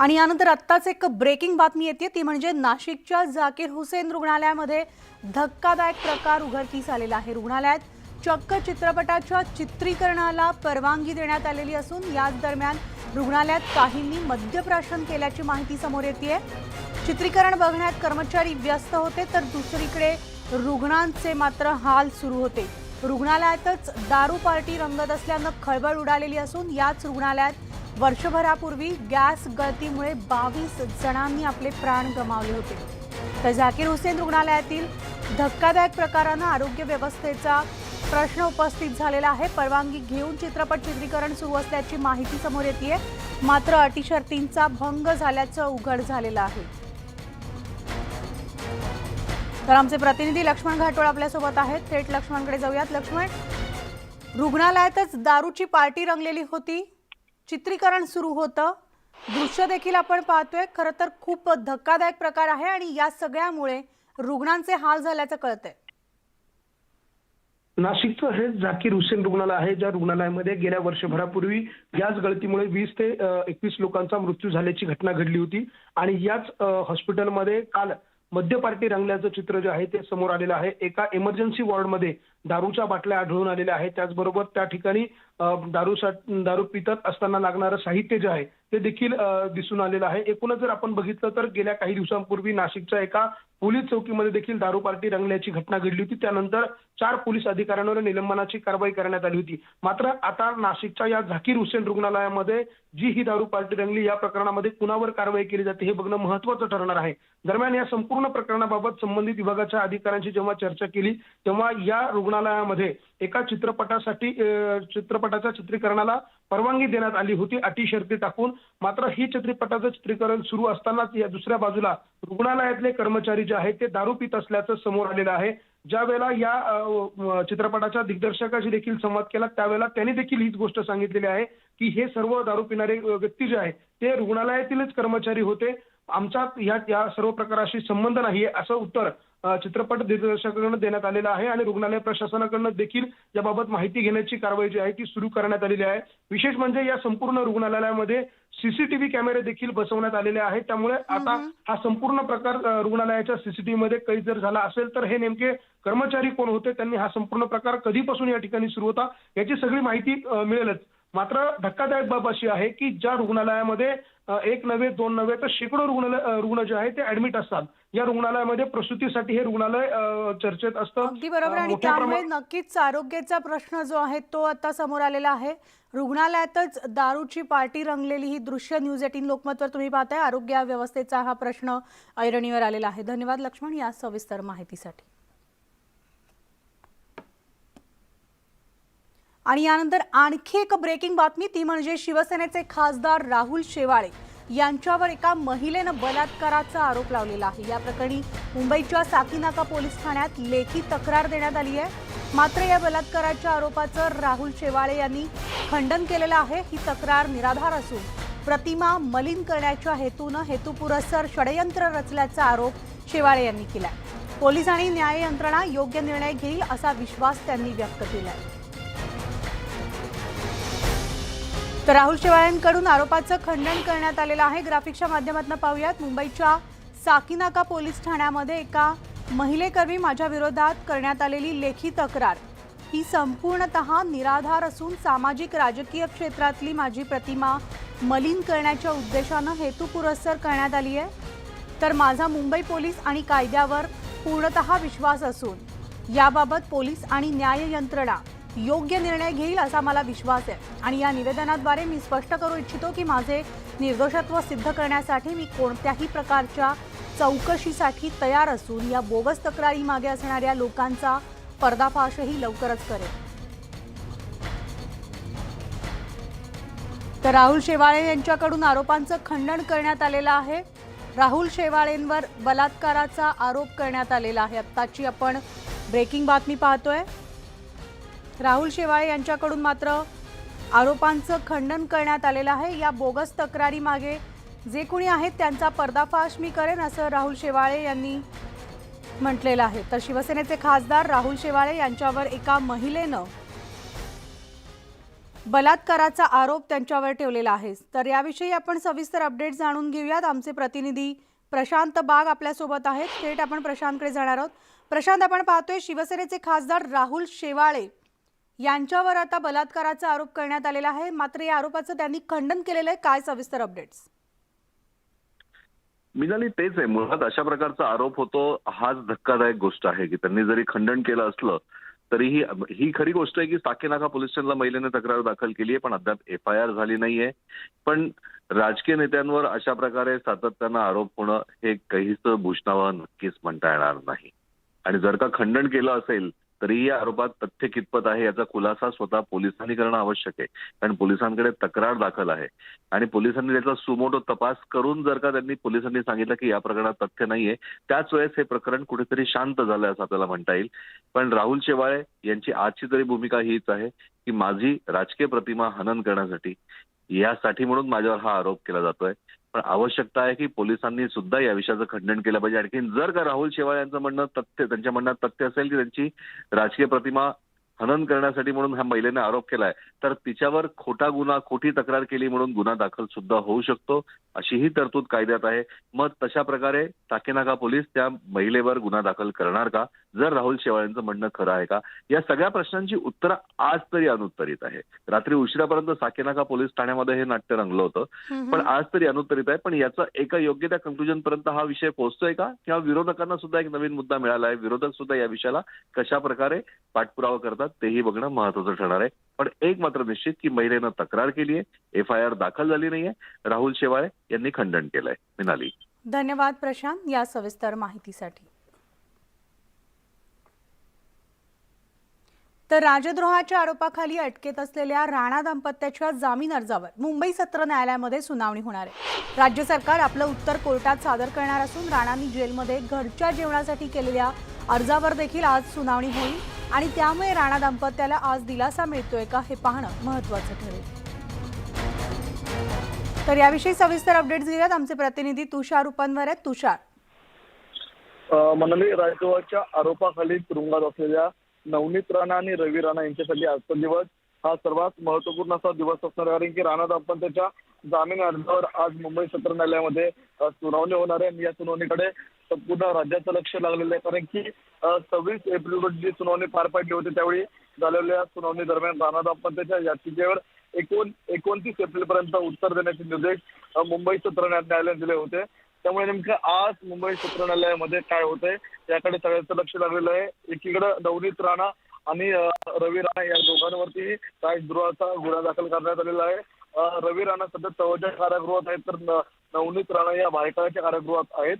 आणि यानंतर आत्ताच एक ब्रेकिंग बातमी येते. ती म्हणजे नाशिकच्या जाकीर हुसेन रुग्णालयामध्ये धक्कादायक प्रकार उघडकीस आलेला आहे. रुग्णालयात चक्क चित्रपटाच्या चित्रीकरणाला परवानगी देण्यात आलेली असून याच दरम्यान रुग्णालयात काहींनी मद्यप्राशन केल्याची माहिती समोर येते चित्रीकरण बघण्यात कर्मचारी व्यस्त होते तर दुसरीकडे रुग्णांचे मात्र हाल सुरू होते. रुग्णालयातच दारू पार्टी रंगत असल्यानं खळबळ उडालेली असून याच रुग्णालयात वर्षभरापूर्वी गॅस गळतीमुळे बावीस जणांनी आपले प्राण गमावले होते. तर झाकीर हुसेन रुग्णालयातील धक्कादायक प्रकारानं आरोग्य व्यवस्थेचा प्रश्न उपस्थित झालेला आहे. परवानगी घेऊन चित्रपट चित्रीकरण सुरू असल्याची माहिती समोर येते मात्र अटी शर्तींचा भंग झाल्याचं उघड झालेलं आहे. तर आमचे प्रतिनिधी लक्ष्मण घाटोळ आपल्यासोबत आहेत. थेट लक्ष्मणकडे जाऊयात. लक्ष्मण रुग्णालयातच दारूची पार्टी रंगलेली होती. चित्रीकरण सुरू होतं. दृश्य देखील आपण पाहतोय. खरं तर खूप धक्कादायक प्रकार आहे आणि या सगळ्यामुळे रुग्णांचे हाल झाल्याचं कळतंय. नाशिकचं हे झाकीर हुसेन रुग्णालय आहे ज्या रुग्णालयामध्ये गेल्या वर्षभरापूर्वी गॅस गळतीमुळे वीस ते एकवीस लोकांचा मृत्यू झाल्याची घटना घडली होती. आणि याच हॉस्पिटलमध्ये काल मद्य पार्टी रंगल्याचं चित्र जे आहे ते समोर आलेलं आहे. एका इमर्जन्सी वॉर्डमध्ये दारूच्या बाटल्या आढळून आलेल्या आहेत. त्याचबरोबर त्या ठिकाणी दारू दारू पितात असताना लागणारं साहित्य जे आहे ते देखील दिसून आलेलं आहे. एकूणच जर आपण बघितलं तर गेल्या काही दिवसांपूर्वी नाशिकच्या एका पोलीस चौकीमध्ये देखील दारू पार्टी रंगल्याची घटना घडली होती. त्यानंतर चार पोलीस अधिकाऱ्यांवर निलंबनाची कारवाई करण्यात आली होती. मात्र आता नाशिकच्या या झाकीर हुसेन रुग्णालयामध्ये जी ही दारू पार्टी रंगली या प्रकरणामध्ये कुणावर कारवाई केली जाते हे बघणं महत्वाचं ठरणार आहे. दरम्यान या संपूर्ण प्रकरणाबाबत संबंधित विभागाच्या अधिकाऱ्यांशी जेव्हा चर्चा केली तेव्हा या रुग्ण रुग्णालयामध्ये एका चित्रपटासाठी चित्रपटाच्या चित्रीकरणाला परवानगी देण्यात आली होती. अटी शर्ती टाकून मात्र ही चित्रपटाचं चित्रीकरण सुरू असतानाच या दुसऱ्या बाजूला रुग्णालयातले कर्मचारी जे आहेत ते दारू पित असल्याचं समोर आलेलं आहे. ज्या वेळेला या चित्रपटाच्या दिग्दर्शकाशी देखील संवाद केला त्यावेळेला त्यांनी देखील हीच गोष्ट सांगितलेली आहे की हे सर्व दारू पिणारे व्यक्ती जे आहे ते रुग्णालयातीलच कर्मचारी होते. आमचा या या सर्व प्रकाराशी संबंध नाहीये असं उत्तर चित्रपट दिग्दर्शकाकडून देण्यात आलेलं आहे आणि रुग्णालय प्रशासनाकडनं देखील याबाबत माहिती घेण्याची कारवाई जी आहे ती सुरू करण्यात आलेली आहे. विशेष म्हणजे या संपूर्ण रुग्णालयामध्ये सीसीटीव्ही कॅमेरे देखील बसवण्यात आलेले आहेत. त्यामुळे आता हा संपूर्ण प्रकार रुग्णालयाच्या सीसीटीव्ही मध्ये कैद जर झाला असेल तर हे नेमके कर्मचारी कोण होते? त्यांनी हा संपूर्ण प्रकार कधीपासून या ठिकाणी सुरू होता? याची सगळी माहिती मिळेलच. मात्र धक्कादायक बाब अशी आहे की ज्या रुग्णालयामध्ये एक नव्हे दोन नव्हे तर शेकडो रुग्ण रुग्ण जे आहे ते ऍडमिट असतात. या रुग्णालयामध्ये प्रसूतीसाठी हे रुग्णालय चर्चेत असतं. अगदी बरोबर. आणि त्यामुळे नक्कीच आरोग्याचा प्रश्न जो आहे तो आता समोर आलेला आहे. रुग्णालयातच दारूची पार्टी रंगलेली ही दृश्य न्यूज एटीन लोकमतवर तुम्ही पाहताय. आरोग्य व्यवस्थेचा हा प्रश्न ऐरणीवर आलेला आहे. धन्यवाद लक्ष्मण या सविस्तर माहितीसाठी. आणि यानंतर आणखी एक ब्रेकिंग बातमी ती म्हणजे शिवसेनेचे खासदार राहुल शेवाळे यांच्यावर एका महिलेनं बलात्काराचा आरोप लावलेला आहे. या प्रकरणी मुंबईच्या साकीनाका पोलीस ठाण्यात लेखी तक्रार देण्यात आली आहे. मात्र या बलात्काराच्या आरोपाचं राहुल शेवाळे यांनी खंडन केलेलं आहे. ही तक्रार निराधार असून प्रतिमा मलिन करण्याच्या हेतूनं हेतुपुरस्सर षडयंत्र रचल्याचा आरोप शेवाळे यांनी केला पोलीस आणि न्याय यंत्रणा योग्य निर्णय घेईल असा विश्वास त्यांनी व्यक्त केला आहे तर राहुल शेवाळ्यांकडून आरोपाचं खंडन करण्यात आलेलं आहे. ग्राफिक्सच्या माध्यमातून पाहूयात मुंबईच्या साकीनाका पोलीस ठाण्यामध्ये एका महिलेकर्मी माझ्या विरोधात करण्यात आलेली लेखी तक्रार. ही संपूर्णतः निराधार असून सामाजिक राजकीय क्षेत्रातली माझी प्रतिमा मलिन करण्याच्या उद्देशानं हेतुपुरस्सर करण्यात आली आहे. तर माझा मुंबई पोलीस आणि कायद्यावर पूर्णतः विश्वास असून याबाबत पोलीस आणि न्याय यंत्रणा योग्य निर्णय घेईल असा मला विश्वास आहे. आणि या निवेदनाद्वारे मी स्पष्ट करू इच्छितो की माझे निर्दोषत्व सिद्ध करण्यासाठी मी कोणत्याही प्रकारच्या चौकशीसाठी तयार असून या बोगस तक्रारी मागे असणाऱ्या लोकांचा पर्दाफाशही लवकरच करेल तर राहुल शेवाळे यांच्याकडून आरोपांचं खंडन करण्यात आलेलं आहे. राहुल शेवाळेंवर बलात्काराचा आरोप करण्यात आलेला आहे. आत्ताची आपण ब्रेकिंग बातमी पाहतोय. राहुल शेवाळे यांच्याकडून मात्र आरोपांचं खंडन करण्यात आलेलं आहे. या बोगस तक्रारी मागे जे कोणी आहेत त्यांचा पर्दाफाश मी करेन असं राहुल शेवाळे यांनी म्हटलेलं आहे. तर शिवसेनेचे खासदार राहुल शेवाळे यांच्यावर एका महिलेनं बलात्काराचा आरोप त्यांच्यावर ठेवलेला आहे. तर याविषयी आपण सविस्तर अपडेट जाणून घेऊयात. आमचे प्रतिनिधी प्रशांत बाग आपल्यासोबत आहेत. थेट आपण प्रशांतकडे जाणार आहोत. प्रशांत आपण पाहतोय शिवसेनेचे खासदार राहुल शेवाळे यांच्यावर आता बलात्काराचा आरोप करण्यात आलेला आहे. मात्र या आरोपाचं त्यांनी खंडन केलेलं आहे. काय सविस्तर अपडेट्स मिनाली तेच आहे. मुळात अशा प्रकारचा आरोप होतो हाच धक्कादायक गोष्ट आहे की त्यांनी जरी खंडन केलं असलं तरीही ही खरी गोष्ट आहे की साकेनाका पोलीस स्टेशनला महिलेने तक्रार दाखल केली आहे पण अद्याप एफ आय आर झाली नाहीये. पण राजकीय नेत्यांवर अशा प्रकारे सातत्यानं आरोप होणं हे काहीच भूषणावा नक्कीच म्हणता येणार नाही. आणि जर का खंडन केलं असेल तरीही या आरोपात तथ्य कितपत आहे याचा खुलासा स्वतः पोलिसांनी करणं आवश्यक आहे. कारण पोलिसांकडे तक्रार दाखल आहे. आणि पोलिसांनी त्याचा सुमोटो तपास करून जर का त्यांनी पोलिसांनी सांगितलं की या प्रकरणात तथ्य नाहीये त्याच वेळेस हे प्रकरण कुठेतरी शांत झालं असं आपल्याला म्हणता येईल. पण राहुल शेवाळे यांची आजची तरी भूमिका हीच आहे की माझी राजकीय प्रतिमा हनन करण्यासाठी यासाठी म्हणून माझ्यावर हा आरोप केला जातोय. पण आवश्यकता आहे की पोलिसांनी सुद्धा या विषयाचं खंडन केलं पाहिजे. आणखी जर का राहुल शेवाळे यांचं म्हणणं तथ्य त्यांच्या म्हणण्यात तथ्य असेल की त्यांची राजकीय प्रतिमा हनन करण्यासाठी म्हणून ह्या महिलेने आरोप केलाय. तर तिच्यावर खोटा गुन्हा खोटी तक्रार केली म्हणून गुन्हा दाखल सुद्धा होऊ शकतो अशीही तरतूद कायद्यात आहे. मग तशा प्रकारे टाकेनाका पोलीस त्या महिलेवर गुन्हा दाखल करणार का? जर राहुल शेवाळ्यांचं म्हणणं खरं आहे का? या सगळ्या प्रश्नांची उत्तरं आज तरी अनुत्तरित आहे. रात्री उशिरापर्यंत साकेनाका पोलीस ठाण्यामध्ये हे नाट्य रंगलं होतं. पण आज तरी अनुत्तरित आहे. पण याचा एका योग्य त्या कन्क्लुजन पर्यंत हा विषय पोहोचतोय का? किंवा विरोधकांना सुद्धा एक नवीन मुद्दा मिळाला आहे. विरोधक सुद्धा या विषयाला कशा प्रकारे पाठपुरावा करतात? तेही बघणं महत्वाचं ठरणार आहे. पण एक मात्र निश्चित की महिलेनं तक्रार केली आहे. एफ आय आर दाखल झाली नाहीये राहुल शेवाळे यांनी खंडन केलंय. मिनाली. धन्यवाद प्रशांत या सविस्तर माहितीसाठी. तर राजद्रोहाच्या आरोपाखाली अटकेत असलेल्या राणा दाम्पत्याच्या जामीन अर्जावर मुंबई सत्र न्यायालयामध्ये सुनावणी होणार आहे. राज्य सरकार आपलं उत्तर कोर्टात सादर करणार असून राणांनी जेलमध्ये घरच्या जेवणासाठी केलेल्या अर्जावर देखील आज सुनावणी होईल. आणि त्यामुळे राणा दाम्पत्याला आज दिलासा मिळतोय का हे पाहणं महत्वाचं ठरेल. तर याविषयी सविस्तर अपडेट्स घेऊयात. आमचे प्रतिनिधी तुषार उपनवर आहेत. तुषार. अ, मंडळी आरोपाखाली तुरुंगात असलेल्या नवनीत राणा आणि रवी राणा यांच्यासाठी आजचा दिवस हा सर्वात महत्त्वपूर्ण असा दिवस असणार कारण की राणा दाम्पत्याच्या जामीन अर्जावर आज मुंबई सत्र न्यायालयामध्ये सुनावणी होणार आहे. आणि या सुनावणीकडे संपूर्ण राज्याचं लक्ष लागलेलं आहे. कारण की सव्वीस एप्रिल रोजी जी सुनावणी पार पाडली होती त्यावेळी झालेल्या सुनावणी दरम्यान राणा दाम्पत्याच्या याचिकेवर एकोण एकोणतीस एप्रिल पर्यंत उत्तर देण्याचे निर्देश मुंबई सत्र न्यायालयाने दिले होते. त्यामुळे नेमकं आज मुंबई सत्र न्यायालयामध्ये काय होतंय याकडे सगळ्यांचं लक्ष लागलेलं आहे. एकीकडे नवनीत राणा आणि रवी राणा या दोघांवरती राजद्रोहाचा गुन्हा दाखल करण्यात आलेला आहे. रवी राणा सध्या तवच्या कारागृहात आहेत तर न- नवनीत राणा या भायखळ्याच्या कारागृहात आहेत.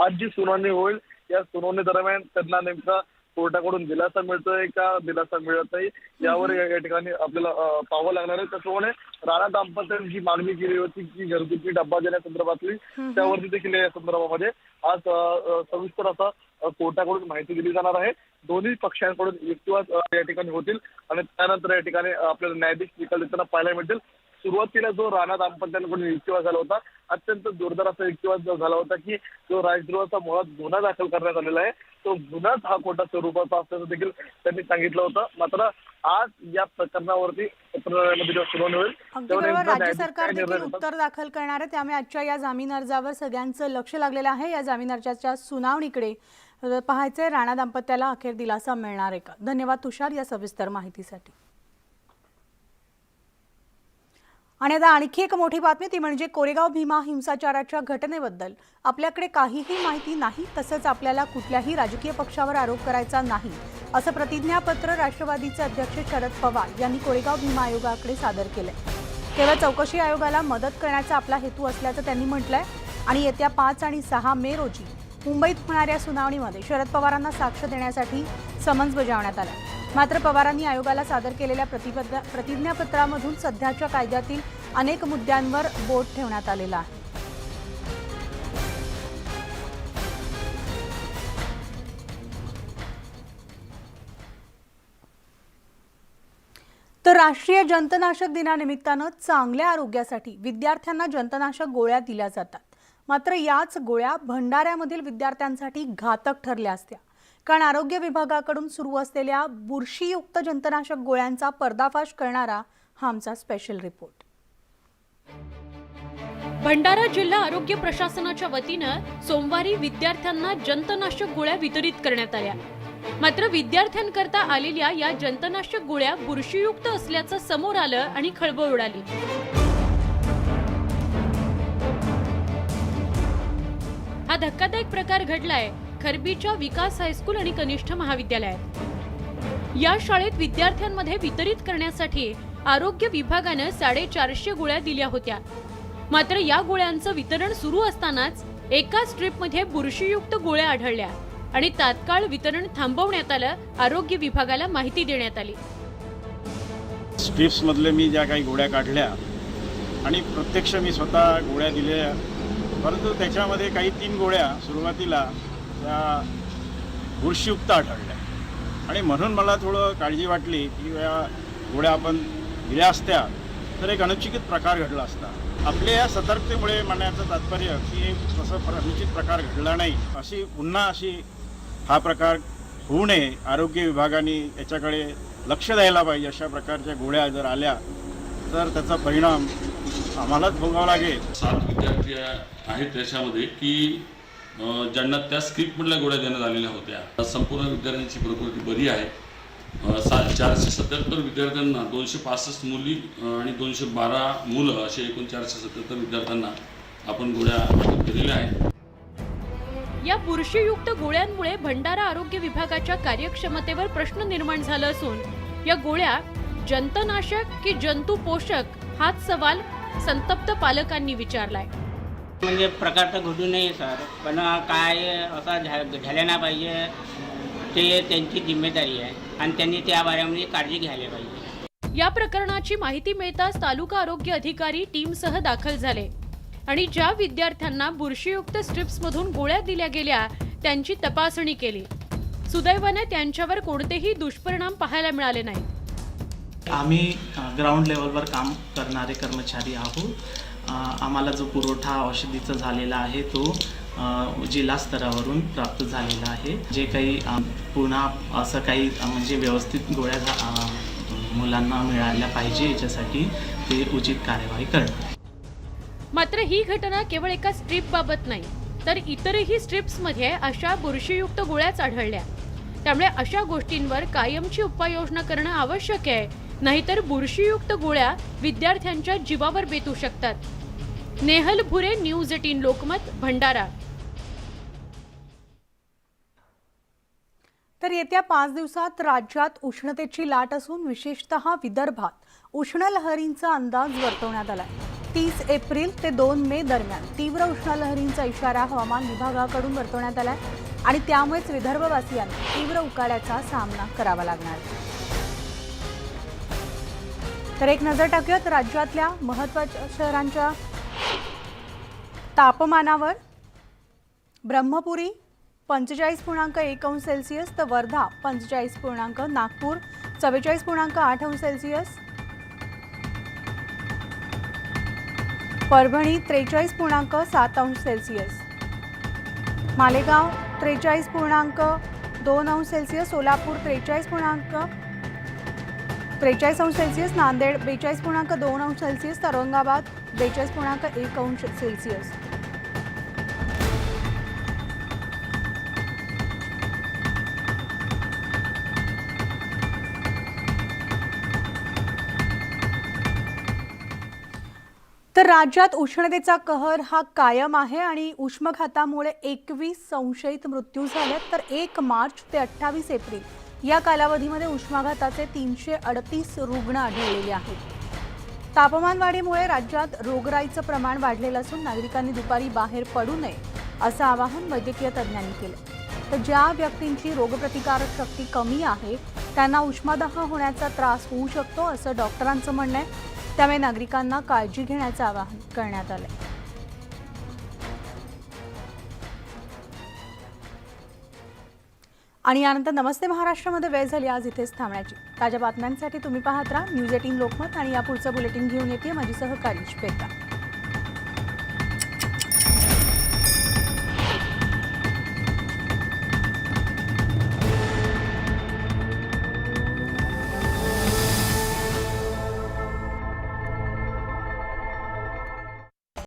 आज जी सुनावणी होईल या सुनावणी दरम्यान त्यांना नेमका कोर्टाकडून दिलासा मिळतोय का? दिलासा मिळत नाही. यावर या या ठिकाणी आपल्याला अ, पाहावं लागणार आहे. त्याचप्रमाणे राणा दाम्पत्याने जी मागणी केली होती की घरगुती डब्बा देण्यासंदर्भातली त्यावरती देखील या संदर्भामध्ये आज अ, अ, सविस्तर असा कोर्टाकडून माहिती दिली जाणार आहे. दोन्ही पक्षांकडून युक्तिवाद या ठिकाणी होतील आणि त्यानंतर या ठिकाणी आपल्याला न्यायाधीश निकाल देताना पाहायला मिळतील. सुरुवातीला जो राणा दाम्पत्यांकडून युक्तिवाद झाला होता अत्यंत जोरदार असा युक्तिवाद झाला होता की जो राजद्रोहाचा मुळात गुन्हा दाखल करण्यात आलेला आहे. तो गुन्हाच हा खोटा स्वरूपाचा असल्याचं देखील त्यांनी सांगितलं होतं. मात्र आज या प्रकरणावरती सुनावणी होईल राज्य सरकार देखील? उत्तर दाखल करणार आहे. त्यामुळे आजच्या या जामीन अर्जावर सगळ्यांचं लक्ष लागलेलं आहे. या जामीन अर्जाच्या सुनावणीकडे अ, पाहायचंय राणा दाम्पत्याला अखेर दिलासा मिळणार आहे का धन्यवाद तुषार या सविस्तर माहितीसाठी. आणि आता आणखी एक मोठी बातमी ती म्हणजे कोरेगाव भीमा हिंसाचाराच्या घटनेबद्दल. आपल्याकडे काहीही माहिती नाही तसंच आपल्याला कुठल्याही राजकीय पक्षावर आरोप करायचा नाही असं प्रतिज्ञापत्र राष्ट्रवादीचे अध्यक्ष शरद पवार यांनी कोरेगाव भीमा आयोगाकडे सादर केलंय. केवळ चौकशी आयोगाला मदत करण्याचा आपला हेतू असल्याचं त्यांनी म्हटलंय. आणि येत्या पाच आणि सहा मे रोजी मुंबईत होणाऱ्या सुनावणीमध्ये शरद पवारांना साक्ष देण्यासाठी समन्स बजावण्यात आला. मात्र पवारांनी आयोगाला सादर केलेल्या प्रतिबद्ध प्रतिज्ञापत्रामधून सध्याच्या कायद्यातील अनेक मुद्द्यांवर बोट ठेवण्यात आलेला आहे. तर राष्ट्रीय जंतनाशक दिनानिमित्तानं चांगल्या आरोग्यासाठी विद्यार्थ्यांना जंतनाशक गोळ्या दिल्या जातात. मात्र याच गोळ्या भंडाऱ्यामधील विद्यार्थ्यांसाठी घातक ठरल्या असत्या. कारण आरोग्य विभागाकडून सुरू असलेल्या बुरशीयुक्त जंतनाशक गोळ्यांचा पर्दाफाश करणारा हा आमचा स्पेशल रिपोर्ट भंडारा जिल्हा आरोग्य प्रशासनाच्या वतीनं सोमवारी विद्यार्थ्यांना जंतनाशक गोळ्या वितरित करण्यात आल्या. मात्र विद्यार्थ्यांकरता आलेल्या या जंतनाशक गोळ्या बुरशीयुक्त असल्याचं समोर आलं आणि खळबळ उडाली. धक्कादायक प्रकार घडलाय खरबीच्या विकास हायस्कूल आणि कनिष्ठ महाविद्यालयात. या शाळेत विद्यार्थ्यांमध्ये वितरित करण्यासाठी आरोग्य विभागानं साडेचारशे गोळ्या दिल्या होत्या. मात्र या गोळ्यांचं वितरण सुरू असतानाच एका स्ट्रीपमध्ये बुरशीयुक्त गोळ्या आढळल्या आणि तात्काळ वितरण थांबवण्यात आलं आरोग्य विभागाला माहिती देण्यात आली. स्ट्रिप्समधले मी ज्या काही गोळ्या काढल्या आणि प्रत्यक्ष मी स्वतः गोळ्या दिल्या परंतु त्याच्यामध्ये काही तीन गोळ्या सुरुवातीला त्या बुरशीयुक्त आढळल्या. आणि म्हणून मला थोडं काळजी वाटली की या गोळ्या आपण दिल्या असत्या तर एक अनुचित प्रकार घडला असता. आपल्या या सतर्कतेमुळे म्हणण्याचं तात्पर्य की तसं अनुचित प्रकार घडला नाही अशी पुन्हा अशी हा प्रकार होऊ नये आरोग्य विभागाने याच्याकडे लक्ष द्यायला पाहिजे अशा प्रकारच्या गोळ्या जर आल्या तर त्याचा परिणाम आम्हालाच भोगावा लागेल. सात विद्यार्थी आहेत त्याच्यामध्ये की ज्यांना त्या स्क्रिप्टमधल्या गोळ्या देण्यात आलेल्या होत्या. संपूर्ण विद्यार्थ्यांची प्रकृती बरी आहे. अ, सा चारशे सत्याहत्तर विद्यार्थ्यांना दोनशे पासष्ट मुली आणि दोनशे बारा मुलं असे एकूण चारशे सत्याहत्तर विद्यार्थ्यांना आपण गोळ्या केलेल्या आहेत. या बुरशीयुक्त गोळ्यांमुळे भंडारा आरोग्य विभागाच्या कार्यक्षमतेवर प्रश्न निर्माण झाला असून या गोळ्या जंतनाशक की जंतू पोषक हाच सवाल संतप्त पालकांनी विचारलाय. म्हणजे प्रकार तर घडू नये सर. पण काय असा झा झाल्या नाही पाहिजे ते त्यांची जिम्मेदारी आहे. आणि त्यांनी त्या बाऱ्यामध्ये काळजी घ्यायला पाहिजे. या प्रकरणाची माहिती मिळताच तालुका आरोग्य अधिकारी टीमसह दाखल झाले. आणि ज्या विद्यार्थ्यांना बुरशीयुक्त स्ट्रिप्समधून गोळ्या दिल्या गेल्या त्यांची तपासणी केली. सुदैवाने त्यांच्यावर कोणतेही दुष्परिणाम पाहायला मिळाले नाहीत. आम्ही ग्राउंड लेवलवर काम करणारे कर्मचारी आहोत. आम्हाला जो पुरवठा औषधीचा झालेला आहे तो जिल्हा स्तरावरून प्राप्त झालेला आहे. जे काही पुन्हा असं काही म्हणजे व्यवस्थित गोळ्या झा- मुलांना मिळाल्या पाहिजे याच्यासाठी ते उचित कार्यवाही करतात मात्र ही घटना केवळ एका स्ट्रीप बाबत नाही तर इतरही स्ट्रिप्समध्ये अशा बुरशीयुक्त गोळ्याच आढळल्या. त्यामुळे अशा गोष्टींवर कायमची उपाययोजना करणं आवश्यक आहे नाहीतर बुरशीयुक्त गोळ्या विद्यार्थ्यांच्या जीवावर बेतू शकतात. Nehal Bhure news eighteen Lokmat Bhandara. तर येत्या पाच दिवसात राज्यात उष्णतेची लाट असून विशेषतः विदर्भात उष्ण लहरींचा अंदाज वर्तवण्यात आला तीस एप्रिल ते दोन मे दरम्यान तीव्र उष्ण लहरींचा इशारा हवामान विभागाकडून वर्तवण्यात आला आणि त्यामुळेच विदर्भवासियांना तीव्र उकाड्याचा सामना करावा लागणार तर एक नजर टाकूयात राज्यातल्या महत्त्वाच्या शहरांच्या तापमानावर. ब्रह्मपुरी पंचेचाळीस पूर्णांक एक अंश सेल्सिअस तर वर्धा पंचेचाळीस पूर्णांक नागपूर चव्वेचाळीस पूर्णांक आठ अंश सेल्सिअस. परभणी त्रेचाळीस पूर्णांक सात अंश सेल्सिअस. मालेगाव त्रेचाळीस पूर्णांक दोन अंश सेल्सिअस सोलापूर त्रेचाळीस पूर्णांक त्रेचाळीस अंश सेल्सिअस नांदेड बेचाळीस पूर्णांक दोन अंश सेल्सिअस तर औरंगाबाद बेचाळीस पूर्णांक एक अंश सेल्सिअस. तर राज्यात उष्णतेचा कहर हा कायम आहे आणि उष्माघातामुळे एकवीस संशयित मृत्यू झाले तर एक मार्च ते अठ्ठावीस एप्रिल या कालावधीमध्ये उष्माघाताचे तीनशे अडतीस रुग्ण आढळलेले आहेत. तापमानवाढीमुळे राज्यात रोगराईचं प्रमाण वाढलेलं असून नागरिकांनी दुपारी बाहेर पडू नये असं आवाहन वैद्यकीय तज्ज्ञांनी केलं. तर ज्या व्यक्तींची रोगप्रतिकारक शक्ती कमी आहे त्यांना उष्मादाह होण्याचा त्रास होऊ शकतो असं डॉक्टरांचं म्हणणं आहे. त्यामुळे नागरिकांना काळजी घेण्याचं आवाहन करण्यात आलं आहे आणि यानंतर नमस्ते महाराष्ट्रामध्ये वेळ झाली आज इथेच थांबण्याची. ताज्या बातम्यांसाठी तुम्ही पाहत राहा न्यूज एटीन लोकमत आणि या पुढचं बुलेटिन घेऊन येते माझी सहकारी श्वेता.